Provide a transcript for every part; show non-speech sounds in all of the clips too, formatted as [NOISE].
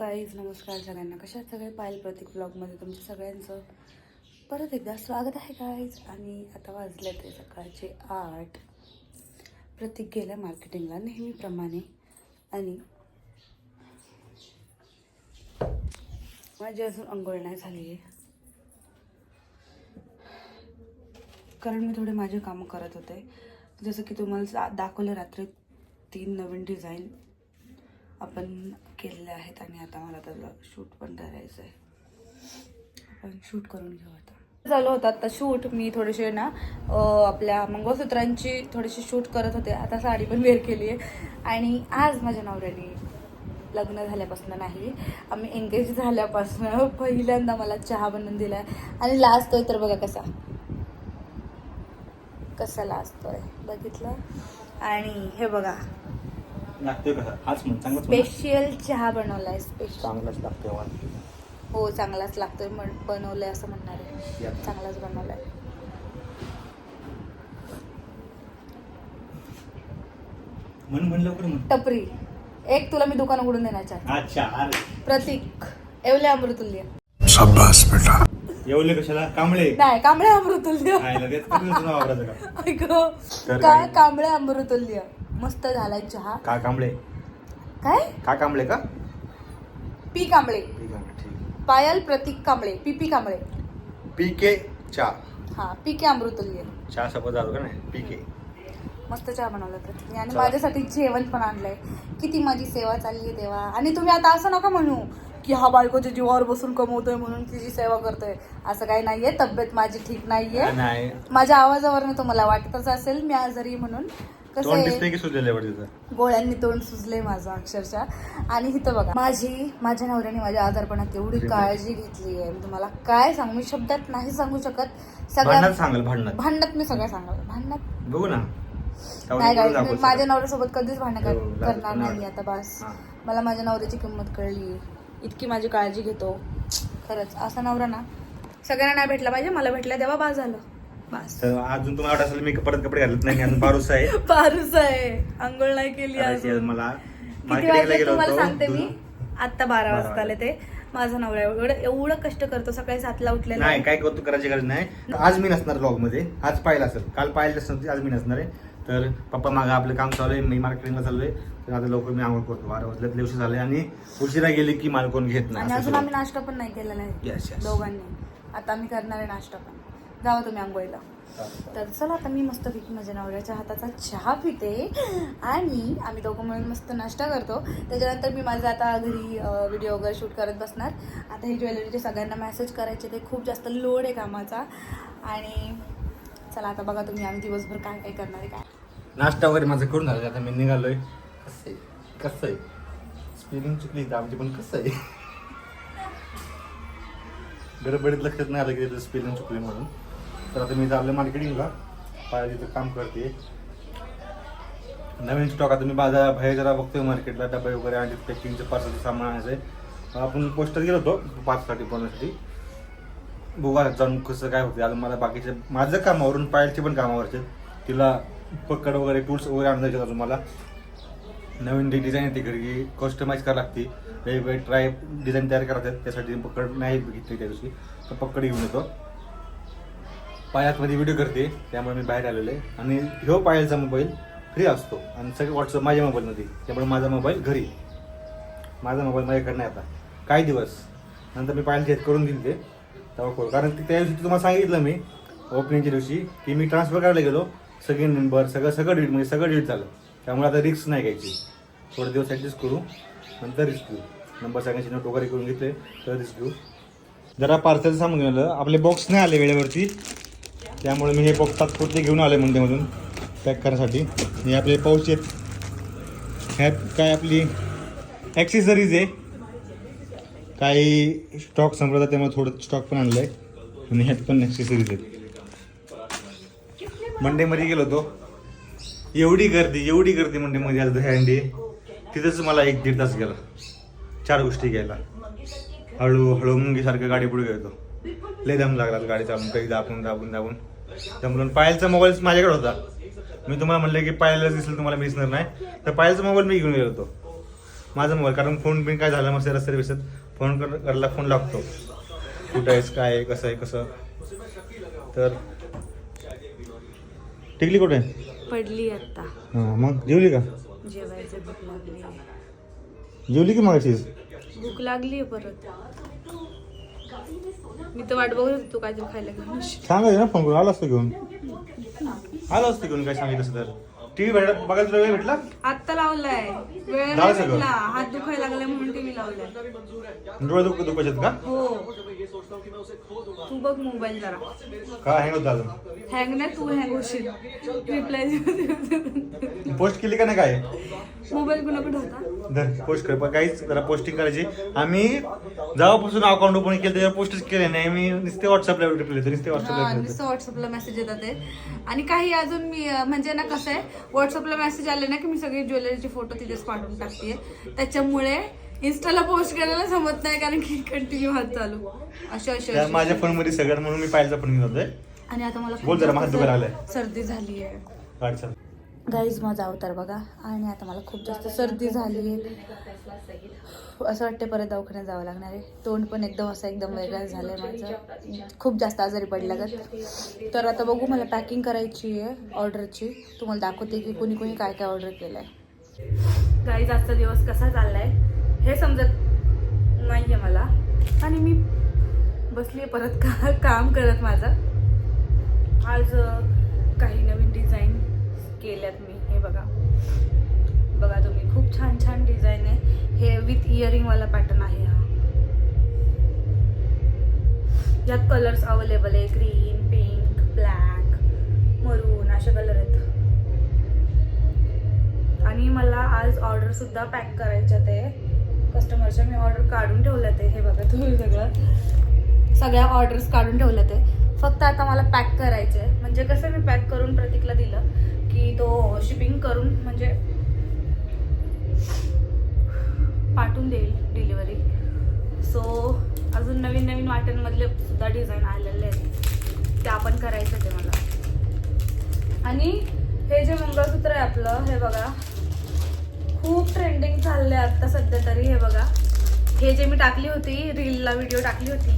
Guys नमस्कार सगळ्यांना. कशा सगळे? पायल प्रतीक ब्लॉगमध्ये तुमच्या सगळ्यांचं परत एकदा स्वागत आहे गाईज आणि आता वाजले ते सकाळचे आठ. प्रतीक गेल्या मार्केटिंगला नेहमीप्रमाणे. आणि माझी अजून अंघोळ नाही झाली आहे कारण मी थोडे माझे कामं करत होते. जसं की तुम्हाला सा- दाखवलं रात्री तीन नवीन डिझाईन आपण केलेले आहेत आणि आता मला त्याला शूट पण करायचं आहे. आपण शूट करून घेऊ आता. चालू होतं आता शूट. मी थोडेसे ना आपल्या मंगळसूत्रांची थोडीशी शूट करत होते. आता साडी पण वेअर केली आहे आणि आज माझ्या नवऱ्याने लग्न झाल्यापासून नाही आम्ही एंगेज झाल्यापासून पहिल्यांदा मला चहा बनवून दिला आहे आणि लाजतोय तर बघा कसा. कसा लाजतोय बघितलं? आणि हे बघा. लागतोय कसा हाच म्हण चांगलाच स्पेशल चहा बनवलाय स्पेशल. चांगलाच लागतोय हो चांगलाच लागतोय म्हण- बनवलंय असं म्हणणार आहे. चांगलाच बनवलाय. म्हण म्हण लवकर म्हण. टपरी. एक तुला मी दुकान उघडून देणार चहा. अच्छा अरे प्रतीक. एवले अमृतुल्य. शाबाश बेटा. एवढे कशाला? कांबळे. नाही कांबळे अमृतुल्य. लगेच वापरायचं का? ऐक काय काय? कांबळे अमृतुल्य? मस्त झालाय चहा. का कांबळे? काय? का कांबळे का? पी कांबळे. ठीक. Payal Pratik Kamble P P Kamble. P K चा. हा पी के अमृतुल्य. चहा सोबत झालं का नाही? P K. मस्त चहा बनवला प्रतीकने आणि चला. माझ्यासाठी जेवण पण आणलंय. किती माझी सेवा चालली आहे तेव्हा आणि तुम्ही आता असं नका म्हणू की हा बायकोच्या जीवावर बसून कमवतोय म्हणून तिची सेवा करतोय. असं काही नाहीये. तब्येत माझी ठीक नाहीये. नाही. माझ्या आवाजावरनं तुम्हाला वाटतच असेल मी आजारी म्हणून. कसं तोंड आहे? दिसतंय की सुजलेलं आहे तिथं गोळ्यांनी तोंड सुजले माझं अक्षरशः. आणि इथं बघा माझी माझ्या नवऱ्याने माझ्या आजारपणात एवढी काळजी घेतली आहे. मी तुम्हाला काय सांगू? मी शब्दात नाही सांगू शकत. सगळ्या भांडणात सांगाल भांडणात. भांडणात मी सगळं सांगाल. भांडणात बघू ना. नाही काय दाखवू माझ्या सगळं. नवऱ्यासोबत कधीच भांडण कर- हो, करणार नाही. नाही आता बस. हा. मला माझ्या नवऱ्याची किंमत कळली. इतकी माझी काळजी घेतो. खरंच असा नवरा ना. सगळ्यांना नाही भेटला पाहिजे मला भेटला तेव्हा बास झालं. बस. तर अजून तुम्हाला वाटत असेल मी परत कपडे घालत नाही मी अजून बारूस आहे. [LAUGHS] पारूस आहे. आंघोळ नाही केली करायची आहे अजून. मला. किती मार्केटिंगला वाजले गेलो तुम्हाला होतो सांगते मी? आता बारा बारा वाजता आले ते. माझा नवरा एवढं एवढं कष्ट करतो सकाळी सातला उठलेला. नाही आहे. काय कौतुक करायची गरज नाही. आज मी नसणार ब्लॉगमध्ये आज पाहिलं असेल. काल पाहिलं असेल आज मी नसणार आहे. तर पप्पा मागं आपलं काम चालू आहे मी मार्केटिंगला चाललोय तर आता लवकर मी आंघोळ करतो. बारा वाजल्यात उशीर झाले आणि उशिरा गेले की मला कोण घेत नाही आणि अजून. आम्ही नाश्ता पण नाही केलेला Yes, आहे yes. दोघांनी. आता आम्ही करणार आहे नाश्ता पण. जावा तुम्ही आंघोळीला. तर चला आता मी मस्तपैकी माझ्या नवऱ्याच्या हाताचा चहा पिते आणि आम्ही दोघं मिळून मस्त नाश्ता करतो. त्याच्यानंतर मी माझं आता घरी व्हिडिओ वगैरे शूट करत बसणार. आता ही ज्वेलरीचे सगळ्यांना मेसेज करायचे ते खूप जास्त लोड आहे कामाचा. आणि चला आता बघा तुम्ही आम्ही दिवसभर काय काय करणार आहे काय? नाश्ता वगैरे माझं करून झालं आता मी निघालोय. कसं आहे? कसं आहे? स्पेलिंग चुकली तर आमची पण कसं आहे? [LAUGHS] गडबडीत लक्षात नाही आलं की स्पेलिंग चुकली म्हणून. तर आता मी चाललं मार्केटिंगला पाया तिथं काम करते. नवीन स्टॉक आता मी बाजार बाहेर जरा बघतोय मार्केटला डबे वगैरे आणि पॅकिंगचं पार्सलचं सामान आणायचं आहे आपण पोस्टर गेलो होतो पाचसाठी बनवण्यासाठी बघू आता जाऊन कसं काय होते अजून मला बाकीचे माझं कामावरून पायलचे पण कामावरचे तिला पकड वगैरे टूल्स वगैरे आणायचे अजून मला नवीन डिझाईन येते घरी कस्टमाइज करावं लागते. वेगवेगळे ट्राय डिझाईन तयार करायचे त्यासाठी पकड नाही बघितली त्या दिवशी. तर पकड घेऊन येतो. पायातमध्ये व्हिडिओ करते त्यामुळे मी बाहेर आलेलो आहे. आणि ह्यो पायाचा मोबाईल फ्री असतो. आणि सगळं व्हॉट्सअप माझ्या मोबाईलमध्ये त्यामुळे माझा मोबाईल घरी. माझा मोबाईल माझ्याकडे नाही आता. काही दिवस. नंतर मी पायल घेत करून दिली ते तेव्हा करू कारण त्या दिवशी तुम्हाला सांगितलं मी ओपनिंगच्या दिवशी की मी ट्रान्सफर करायला गेलो. सगळे नंबर सगळं सगळं डिलीट म्हणजे सगळं डिलीट झालं. त्यामुळे आता रिस्क नाही घ्यायची. थोडे दिवस ॲडजस्ट करू नंतर रिस्क घेऊ. नंबर सगळ्यांची नोट वगैरे करून घेतले तर रिस्क घेऊ. जरा पार्सल सांगून गेलं आपले बॉक्स नाही आले वेळेवरती. त्यामुळे मी हे बॉक्स तात्पुरते घेऊन आले मंडेमधून पॅक करण्यासाठी. हे आपले पाऊच आहेत. ह्यात काय आपली ॲक्सेसरीज आहे. काही स्टॉक संपला होता त्यामुळे थोडं स्टॉक पण आणलं आहे आणि ह्यात पण ॲक्सेसरीज आहेत. मंडेमध्ये गेलो होतो. एवढी गर्दी एवढी गर्दी मंडेमध्ये आलं हँडी तिथंच मला एक दीड तास गेला. चार गोष्टी घ्यायला. हळू हळू मुंगीसारखं गाडी पुढे घेतो लय दम लागला गाडी चालून काही दाबून दाबून दाबून. दमून पायलचा मोबाईल माझ्याकडे होता. मी तुम्हाला म्हणलं की पायलच दिसेल तुम्हाला मी दिसणार नाही. तर पायलचा मोबाईल मी घेऊन गेलो होतो. माझा मोबाईल कारण फोन बिन काय झालं मग रस्ते विसत फोन कर करायला फोन लागतो. कुठं आहेस काय आहे कसं आहे कसं? तर टिकली कुठे? पडली आता हां मग जेवली का? जेवायचं भूक लागली. जेवली की मागाशीच? भूक लागली परत. मी तर वाट बघत होती तू काहीतरी खायला घेऊन येशील. सांगायचं ना फोन करून आला असतो घेऊन. आलो असतो घेऊन काय सांगितलं तर. टीव्ही भेट बघायला तुला वेळ भेटला? आत्ता लावलाय. वेळ लावा नाही सगळं. भेटला. हात दुखायला लागलाय म्हणून टीव्ही लावलाय. डोळे दुख दुखायचे का? हो. तू बघ मोबाईल जरा. काय हँग होतं अजून हँग नाही तू हँग होशील रिप्लाय पोस्ट केली का नाही काय? मोबाईल कुणाकडे होता? धर पोस्ट कर. पण काहीच जरा पोस्टिंग करायची. आम्ही जेव्हापासून अकाउंट ओपन केलं त्याच्यावर पोस्टच केले नाही. मी नुसते व्हॉट्सअपला रिप्लाय देतो नुसते हा व्हॉट्सअपला नुसतं व्हॉट्सअपला मेसेज येतात ते. आणि काही अजून मी अं, म्हणजे ना कसं आहे व्हॉट्सअपला मेसेज आले ना की मी सगळे ज्वेलरीचे फोटो तिथेच पाठवून टाकते. त्याच्यामुळे इन्स्टाला पोस्ट करायला जमत नाही कारण की कंटिन्यू हात चालू. अशा अशा. माझ्या फोनमध्ये सगळ्यात म्हणून मी पाहिलं पण घेऊन जातोय आणि आता मला बोल जरा, माझं दुखायला लागलंय. सर्दी झाली आहे गाडी चाल गाईज माझा अवतार बघा. आणि आता मला खूप जास्त सर्दी झाली आहे असं वाटतं परत दवाखान्यात जावं लागणार आहे. तोंड पण एकदम असं एकदम वेगळं झालं आहे माझं. खूप जास्त आजारी पडलं गत तर आता बघू मला पॅकिंग करायची आहे ऑर्डरची तुम्हाला दाखवते की कोणी कोणी काय काय ऑर्डर केलं आहे गाईज आजचा दिवस कसा चालला आहे हे समजत नाही आहे मला. आणि मी बसली आहे परत का काम करत माझं. आज काही नवीन डिझाईन केल्यात मी. हे बघा. बघा तुम्ही. खूप छान छान डिझाईन आहे. हे विथ इयरिंगवाला पॅटर्न आहे हा. यात कलर्स अवेलेबल आहे. ग्रीन पिंक ब्लॅक मरून असे कलर आहेत. आणि मला आज ऑर्डरसुद्धा पॅक करायच्या ते कस्टमरच्या मी ऑर्डर काढून ठेवलं ते हे बघा तुम्ही सगळं सगळ्या ऑर्डर्स काढून ठेवल्या ते फक्त आता मला पॅक करायचं आहे म्हणजे कसं मी पॅक करून प्रतीकला दिलं की तो शिपिंग करून म्हणजे पाठवून देईल डिलिव्हरी सो अजून नवीन नवीन वाट्यांमधले सुद्धा डिझाईन आलेले आहेत. त्या पण करायचे ते मला. आणि हे जे मंगळसूत्र आहे आपलं हे बघा. खूप ट्रेंडिंग चाललंय आता सध्या तरी हे बघा. हे जे मी टाकली होती रीलला व्हिडिओ टाकली होती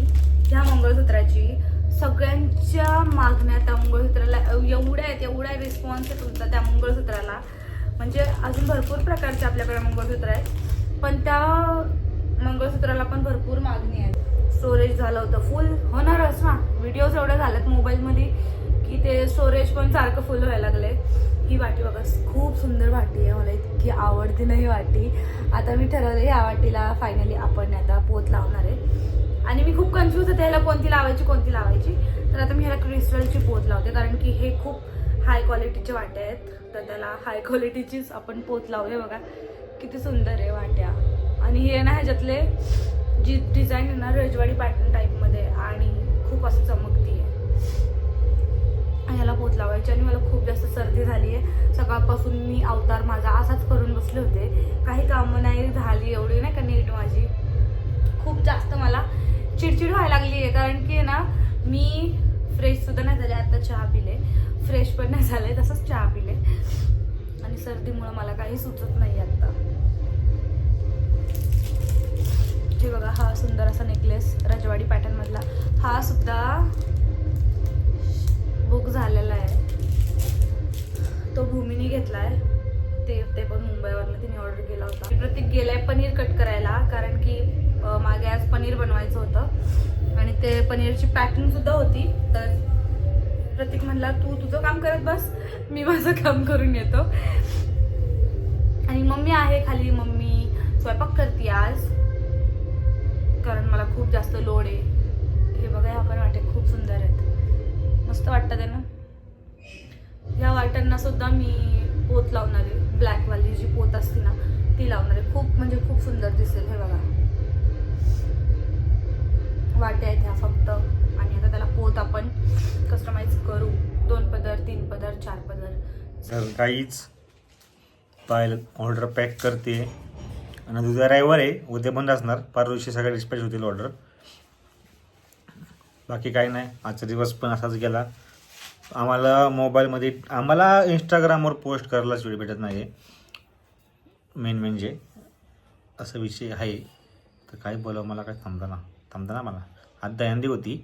ह्या मंगळसूत्राची सगळ्यांच्या मागण्या त्या मंगळसूत्राला एवढ्या आहेत एवढा रिस्पॉन्स आहे तुमचा त्या मंगळसूत्राला. म्हणजे अजून भरपूर प्रकारचे आपल्याकडे मंगळसूत्र आहेत पण त्या मंगळसूत्राला पण भरपूर मागणी आहे स्टोरेज झालं होतं फुल होणारच ना? व्हिडिओज एवढे झालेत मोबाईलमध्ये की ते स्टोरेज पण सारखं फुल व्हायला लागले. ही वाटी बघा खूप सुंदर वाटी आहे. मला इतकी आवडते ना ही वाटी. आता मी ठरवलं या वाटीला फायनली आपण आता पोत लावणार आहे. आणि मी खूप कन्फ्यूज होते ह्याला कोणती लावायची कोणती लावायची. तर आता मी ह्याला क्रिस्टलची पोत लावते कारण की हे खूप हाय क्वालिटीचे वाटे आहेत. तर त्याला हाय क्वालिटीचीच आपण पोत लावूया बघा. किती सुंदर आहे वाट्या. आणि हे ना ह्याच्यातले जी डिझाईन आहे ना रजवाडी पॅटर्न टाईपमध्ये आणि खूप असं चमकती. ह्याला पोत लावायची आणि मला खूप जास्त सर्दी झाली आहे. सकाळपासून मी अवतार माझा असाच करून बसले होते. काही कामं नाही झाली एवढी नाही का नीट माझी. खूप जास्त मला चिडचिड व्हायला लागली आहे. कारण की ना मी फ्रेश सुद्धा नाही झाले आता चहा पिले. फ्रेश पण नाही झाले तसंच चहा पिले. आणि सर्दीमुळे मला काही सुचत नाही आता. हे बघा हा सुंदर असा नेकलेस रजवाडी पॅटर्नमधला हा सुद्धा बुक झालेला आहे. तो भूमीने घेतला आहे ते ते पण मुंबईवरनं तिने ऑर्डर केला होता. प्रत्येक गेलाय पनीर कट करायला कारण की मागे आज पनीर बनवायचं होतं. आणि ते पनीरची पॅकिंग सुद्धा होती. तर प्रतीक म्हणला तू तुझं काम करत बस. मी माझं काम करून येतो. आणि मम्मी आहे खाली. मम्मी स्वयंपाक करते आज. कारण मला खूप जास्त लोड आहे. हे बघा ह्या पण वाटे खूप सुंदर आहेत. मस्त वाटतं आहे ना या वाट्यांना सुद्धा मी पोत लावणार आहे. ब्लॅकवाली जी पोत असते ना ती लावणार आहे. खूप म्हणजे खूप सुंदर दिसेल हे बघा. वाट्या आहेत ह्या फक्त. आणि आता त्याला पोत आपण कस्टमाइज करू. दोन पदर तीन पदर चार पदर. काहीच पाहिलं ऑर्डर पॅक करते. आणि उद्या रविवार आहे. उद्या बंद असणार. पार दिवशी सगळ्या डिस्पॅच होतील ऑर्डर बाकी काही नाही. आजचा दिवस पण असाच गेला. आम्हाला मोबाईलमध्ये आम्हाला इंस्टाग्रामवर पोस्ट करायलाच वेळ भेटत नाही मेन म्हणजे असा विषय आहे. तर काय बोलावं मला काय थांबताना थांबताना मला. आज दयांदी होती.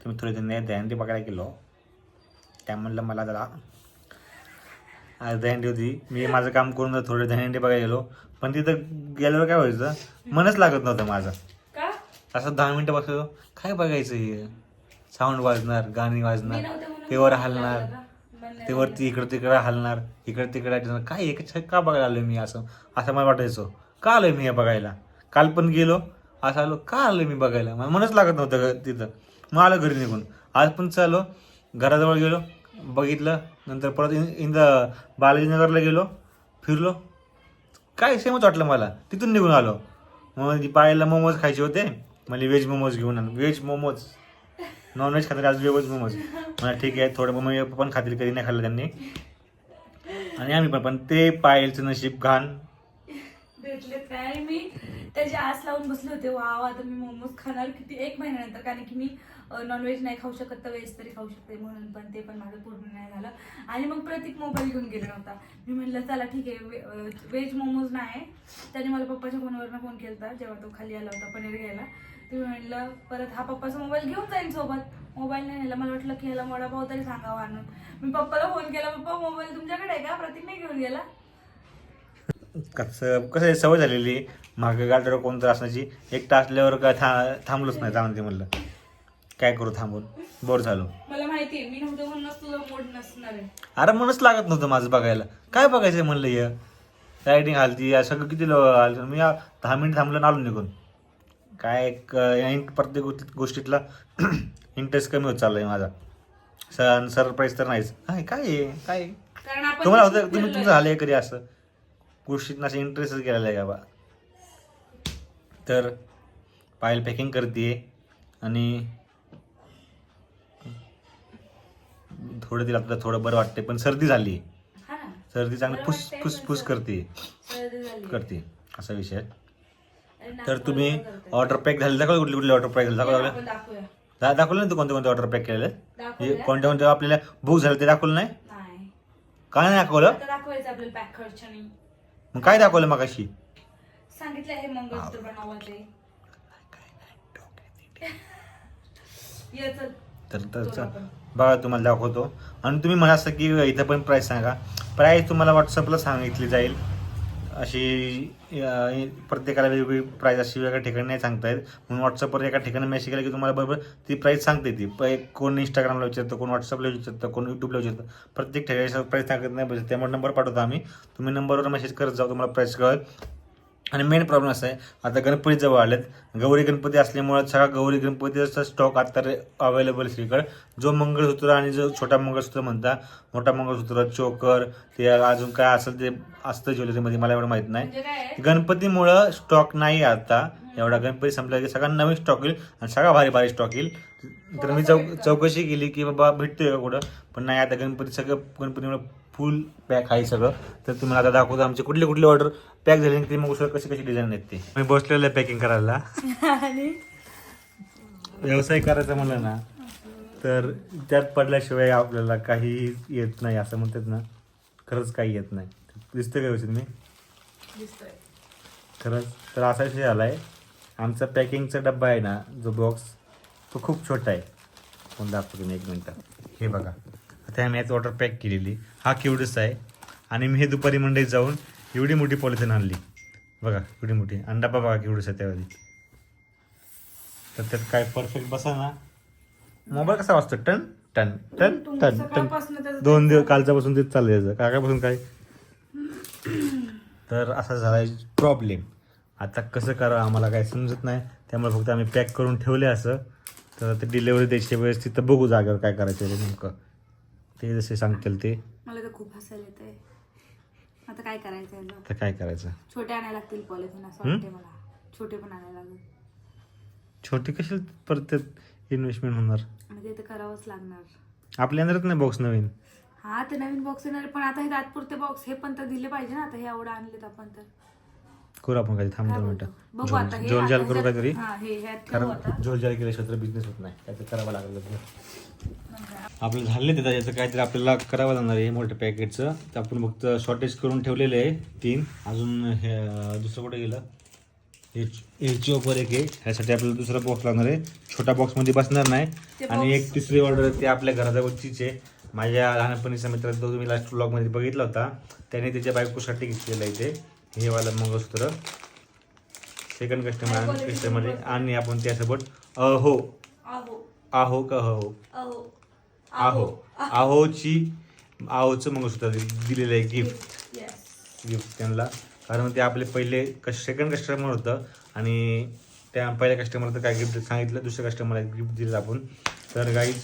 तर मी थोडी त्यांनी दयांदी बघायला गेलो. त्या म्हणलं मला जरा आज दहीहंडी होती. मी माझं काम करून थोडे दहीहंडी बघायला गेलो. पण तिथं गेल्यावर काय व्हायचं? मनच लागत नव्हतं माझं. असं दहा मिनटं बसलो काय बघायचं हे? साऊंड वाजणार गाणी वाजणार ते वर हलणार ते वरती इकडं तिकडं हलणार इकडं तिकडं. काय एक का बघायला आलोय मी असं असं मला वाटायचं. का आलोय मी हे बघायला? काल पण गेलो असं आलो का आलोय मी बघायला? मला मनच लागत नव्हतं तिथं. मग आलं घरी निघून. आज पण चालो घराजवळ गेलो बघितलं नंतर परत इन इन द बालाजीनगरला गेलो फिरलो. काय सेमच वाटलं मला? तिथून निघून आलो. मग ती पायाला मोमोज खायचे होते मला व्हेज मोमोज घेऊन आलो. व्हेज मोमोज. नॉनव्हेज खातात आज व्हेज मोमोज मला ठीक आहे थोडं मग पण खातील कधी नाही खाल्लं त्यांनी. आणि आम्ही पण पण ते पायलचं नशीब घाण. भेटले काय आणि मी? त्याची आस लावून बसले होते. वाव आता मी मोमोज खाणार किती? एक महिन्यानंतर कारण की मी नॉनव्हेज नाही खाऊ शकत तर व्हेज तरी खाऊ शकते म्हणून पण ते पण माझं पूर्ण नाही झालं. आणि मग प्रतीक मोबाईल घेऊन गेला नव्हता. मी म्हणलं चला ठीक आहे व्हेज मोमोज नाही त्याने मला पप्पाच्या फोनवरनं फोन केला होता जेव्हा तो खाली आला होता पनीर घ्यायला. ते म्हणलं परत हा पप्पाचा मोबाईल घेऊन जाईन सोबत. मोबाईल नाही नेला. मला वाटलं की ह्याला वडापाव तरी सांगावा आणून. मी पप्पाला फोन केला पप्पा मोबाईल तुमच्याकडे आहे का? प्रतीक नाही घेऊन गेला. कसं कसं आहे, सवय झालेली. मागं गाडीवर कोणतं असण्याची एकटा असल्यावर काय था थांबलोच नाही थांबून ते म्हणलं. काय करू थांबून? बोर झालो. मला माहिती आहे मी नव्हते म्हणूनच मूड नसणार आहे. अरे मनच लागत नव्हतं माझं बघायला. काय बघायचं म्हणलं हे? रायडिंग हालती या सगळं किती लो- हालतं मी या दहा मिनिट थांबलो आणि आलो निघून. काय इन- प्रत्येक गोष्टी- गोष्टीतला [CLEARS THROAT] इंटरेस्ट कमी होत चाललाय माझा सण सरप्राईज तर नाहीच काय काय आहे? काय आहे? कारण आपण तुम्हाला होतं तुम्ही. तुमचं झालंय कधी असं गोष्टीत असं इंटरेस्टच गेलेला आहे का बा तर पायल पॅकिंग करते आणि थोडं तिला आपल्याला थोडं बरं वाटते पण सर्दी झाली हा ना सर्दी चांगली बरं फुस वाटतंय, फुस पण फुस सर्दी- करते सर्दी झाली. करते असा विषय आहे. तर तुम्ही. ऑर्डर पॅक झाले. दाखवलं कुठले कुठले ऑर्डर पॅक झाले. दाखवलं दाखवूया. दा- दाखवलं ना तू कोणते कोणते ऑर्डर पॅक केलेले? दाखवूया? कोणत्या कोणत्या आपल्याला बुक झालं ते दाखवलं नाही? नाही. काय नाही दाखवलं? आता दाखवायचं आपल्याला पॅक खर्चनी. मग काय दाखवलं मग अशी सांगितलं हे मंगळसूत्र ते. [LAUGHS] तर. बघा तुम्हाला दाखवतो. आणि तुम्ही म्हणा असं की इथं पण प्राईस सांगा. प्राईस तुम्हाला व्हॉट्सअपला सांगितली जाईल. अशी प्रत्येकाला वेगवेगळी प्राईज अशी वेगळ्या ठिकाणी नाही सांगता येत. म्हणून व्हॉट्सअपवर एका ठिकाणी मेसेज केला की तुम्हाला बरोबर ती प्राईज सांगते ती. प- कोण इंस्टाग्रामला विचारतं कोण व्हॉट्सअपला विचारतं कोण यूट्यूबला विचारतं. प्रत्येक ठिकाणी प्राईज सांगत नाही बस त्यामुळे नंबर पाठवतो आम्ही. तुम्ही नंबरवर मेसेज करत जाऊ तुम्हाला प्राईस कळेल. आणि मेन प्रॉब्लेम असा आहे आता गणपती जवळ आलेत. गौरी गणपती असल्यामुळे सगळा गौरी गणपतीचा स्टॉक आता अवेलेबल सगळीकडे. जो मंगळसूत्र आणि जो छोटा मंगळसूत्र म्हणता मोठा मंगळसूत्र चोकर ते अजून काय असेल ते असतं ज्वेलरीमध्ये मला एवढं माहीत नाही. म्हणजे? गणपतीमुळं स्टॉक नाही आता. एवढा गणपती संपला की सगळा नवीन स्टॉक येईल आणि सगळा भारी भारी स्टॉक येईल. तर मी चौक चौकशी केली की बाबा भेटतोय का कुठं? पण नाही आता गणपती सगळं गणपतीमुळे फुल पॅक आहे सगळं. तर तुम्हाला आता दाखवतो आमचे कुठले कुठले ऑर्डर पॅक झाले आणि ते मग सगळं कशी कशी डिझाईन आहेत ते. मी बसलेलं आहे पॅकिंग करायला. आणि? व्यवसाय करायचा म्हणलं ना तर त्यात पडल्याशिवाय आपल्याला काही येत नाही असं म्हणतात ना. खरंच काही येत नाही. दिसतं का व्यवस्थित मी? दिसतोय. खरंच? तर असा विषय झाला आहे आमचा पॅकिंगचा डब्बा आहे ना जो बॉक्स तो खूप छोटा आहे. कोण दाखवतो मी एक मिनटं हे बघा. आता आम्ही याच ऑर्डर पॅक केलेली. हा किवडस आहे. आणि मी हे दुपारी मंडईत जाऊन एवढी मोठी पॉलिथिन आणली. बघा एवढी मोठी. आणि डब्बा बघा किवडस आहे त्यावेळी तर त्यात काय परफेक्ट बसा ना. मोबाईल कसा वाजतो? टन टन टन टन टन. दोन दिवस कालच्यापासून तेच चाललं यायचं काकापासून काय? तर असा झाला प्रॉब्लेम आता कसं करावं आम्हाला काही समजत नाही. त्यामुळे फक्त आम्ही पॅक करून ठेवले असं. तर ते डिलेवरी द्यायची वेळेस तिथं बघू जागेवर काय करायचं नेमकं. ते जसे सांगतील ते. मला तर खूप हसायला येतंय. आता काय करायचं याला? तर काय करायचं? छोटे आणायला लागतील पॉलिथिन असं? वाटते मला. छोटे पण आणायला लागेल. छोटी कशी परत इन्व्हेस्टमेंट होणार? आणि ते तर करावंच लागणार. आपल्या अंदरच नाही बॉक्स नवीन? हा ते नवीन बॉक्स येणार आहे, पण आता हे तात्पुरते बॉक्स हे पण तर दिले पाहिजे ना आता हे एवढं आणलेत आपण तर. करू आपण काही थांब काय दोन? मिनटं. बघू आता झोल झोल जाल आता करू काहीतरी. कारण आता. झोल जाल केल्याशिवाय तर बिझनेस होत नाही. काहीतरी करावं लागलं आपलं झाले ते त्याचं काहीतरी आपल्याला करावं लागणार आहे मोठ्या पॅकेटचं तर आपण फक्त शॉर्टेज करून ठेवलेले आहे तीन. अजून हे दुसरं कुठे गेलं? एलची ऑफर एक आहे. ह्यासाठी आपल्याला दुसरा बॉक्स लागणार आहे. छोटा बॉक्समध्ये बसणार नाही. आणि एक तिसरी ऑर्डर ती आपल्या घराजवळचीच आहे. माझ्या लहानपणीचा मित्र जो तुम्ही लास्ट ब्लॉगमध्ये बघितला होता त्याने त्याच्या बायकोसाठी घेतलेलं आहे ते. हे वाला मंगळसूत्र सेकंड कस्टमर कस्टमर आणि आपण त्यासोबत अहो आहो. आहो का हो आहो. आहो. आहोची आहोचं मंगळसूत्र दिलेलं आहे गिफ्ट गिफ्ट त्यांना. कारण ते आपले पहिले कश सेकंड कस्टमर होतं. आणि त्या पहिल्या कस्टमरचं काय गिफ्ट सांगितलं? दुसऱ्या कस्टमरला गिफ्ट दिलं आपण. तर गाईज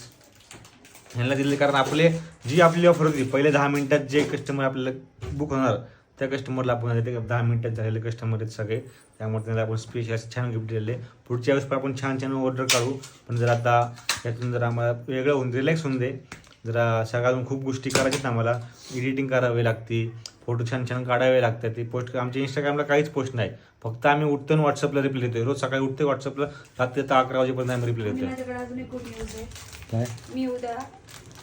ह्यांना दिले कारण आपले जी आपली ऑफर होती पहिले दहा मिनिटात जे कस्टमर आपल्याला बुक होणार त्या कस्टमरला आपण ते दहा मिनिटात झालेले कस्टमर आहेत सगळे. त्यामुळे त्यांना आपण स्पेशल असं छान गिफ्ट दिलेले. पुढच्या वेळेस पण आपण छान छान ऑर्डर काढू. पण जर आता त्यातून जर आम्हाला वेगळं होऊन रिलॅक्स होऊन दे. जरा सकाळून खूप गोष्टी करायच्यात आम्हाला. एडिटिंग करावी लागते. फोटो छान छान काढावे लागतात. ते पोस्ट आमच्या इंस्टाग्रामला काहीच पोस्ट नाही. फक्त आम्ही उठतो व्हॉट्सअपला रिप्लाय देतोय. रोज सकाळी उठते व्हॉट्सअपला रात्री आता अकरा वाजेपर्यंत आम्ही रिप्लाय आहे काय? मी उद्या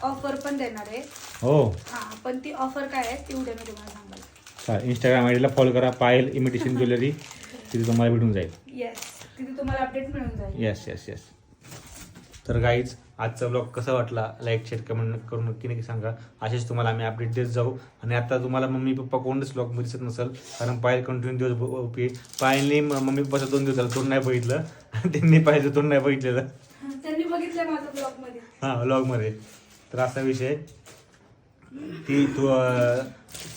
ऑफर पण देणार आहे. हो. हा पण ती ऑफर काय आहे ती उद्या मी तुम्हाला इंस्टाग्राम आय डीला फॉलो करा. पायल इमिटेशन ज्वेलरी [LAUGHS] तिथे तुम्हाला भेटून जाईल. येस तिथे तुम्हाला अपडेट मिळून जाईल. येस येस येस तर गाईज आजचा ब्लॉग कसा वाटला? लाईक शेअर कमेंट करून नक्की नक्की सांगा. असेच तुम्हाला आम्ही अपडेट देत जाऊ. आणि आता तुम्हाला मम्मी पप्पा कोणच ब्लॉगमध्ये दिसत नसेल कारण पायल कंटिन्यू दिवस ओके पायलने मम्मी पप्पाचं दोन दिवस झालं तोंड नाही बघितलं. [LAUGHS] त्यांनी पाहिलं तोंड नाही बघितलेलं. त्यांनी बघितलं माझं ब्लॉगमध्ये. हां व्लॉगमध्ये तर असा विषय ती तू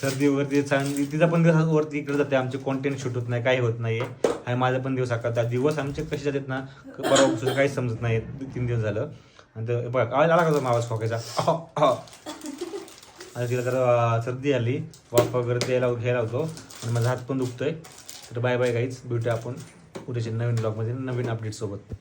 सर्दी वगैरे चांगली तिचा पण दिवस वरती इकडे जाते आमचे कॉन्टेंट शूट होत नाही काही होत नाही आणि माझा पण दिवस अकरा दिवस आमचे कसे जातात ना परवा काहीच समजत नाही तीन दिवस झालं. आणि ते बघा आवाज आला का आवाज खोकायचा? आणि तिला तर सर्दी आली वाफ वगैरे द्यायला घ्यायला होतो आणि माझा हात पण दुखतोय. तर बाय बाय काहीच भेटूया आपण उद्याच्या नवीन ब्लॉगमध्ये नवीन अपडेट सोबत.